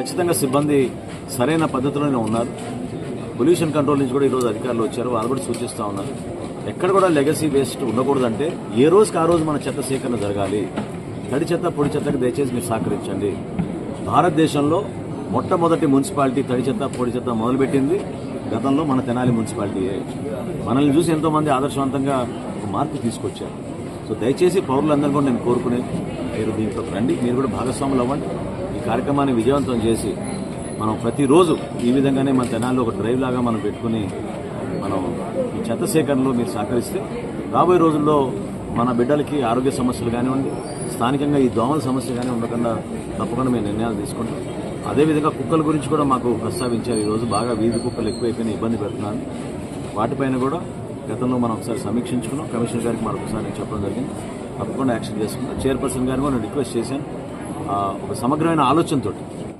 ఖచ్చితంగా సిబ్బంది సరైన పద్ధతిలోనే ఉన్నారు. పొల్యూషన్ కంట్రోల్ నుంచి కూడా ఈరోజు అధికారులు వచ్చారు. వాళ్ళు కూడా సూచిస్తూ ఉన్నారు. ఎక్కడ కూడా లెగసీ వేస్ట్ ఉండకూడదంటే ఏ రోజుకి ఆ రోజు మన చెత్త సేకరణ జరగాలి. తడి చెత్త పొడి చెత్తకు దయచేసి మీరు సహకరించండి. భారతదేశంలో మొట్టమొదటి మున్సిపాలిటీ తడి చెత్త పొడి చెత్త మొదలుపెట్టింది గతంలో మన తెనాలి మున్సిపాలిటీయే మనల్ని చూసి ఎంతోమంది ఆదర్శవంతంగా ఒక మార్పు తీసుకొచ్చారు. సో దయచేసి పౌరులందరూ కూడా నేను కోరుకునేది మీరు దీంట్లో రండి. మీరు కూడా భాగస్వాములు అవ్వండి. కార్యక్రమాన్ని విజయవంతం చేసి మనం ప్రతిరోజు ఈ విధంగానే మన తెనాల్లో ఒక డ్రైవ్ లాగా మనం పెట్టుకుని మనం ఈ చెత్త సేకరణలో మీరు సహకరిస్తే రాబోయే రోజుల్లో మన బిడ్డలకి ఆరోగ్య సమస్యలు కానివ్వండి స్థానికంగా ఈ దోమల సమస్య కానీ ఉండకుండా తప్పకుండా మేము నిర్ణయాలు తీసుకుంటాం. అదేవిధంగా కుక్కల గురించి కూడా మాకు ప్రస్తావించారు. ఈరోజు బాగా వీధి కుక్కలు ఎక్కువైపోయిన ఇబ్బంది పెడుతున్నాను. వాటిపైన కూడా గతంలో మనం ఒకసారి సమీక్షించుకున్నాం. కమిషనర్ గారికి మరొకసారి చెప్పడం జరిగింది. తప్పకుండా యాక్షన్ చేసుకున్నాం చైర్పర్సన్ గారిని కూడా రిక్వెస్ట్ చేశాను. ఒక సమగ్రమైన ఆలోచనతోటి.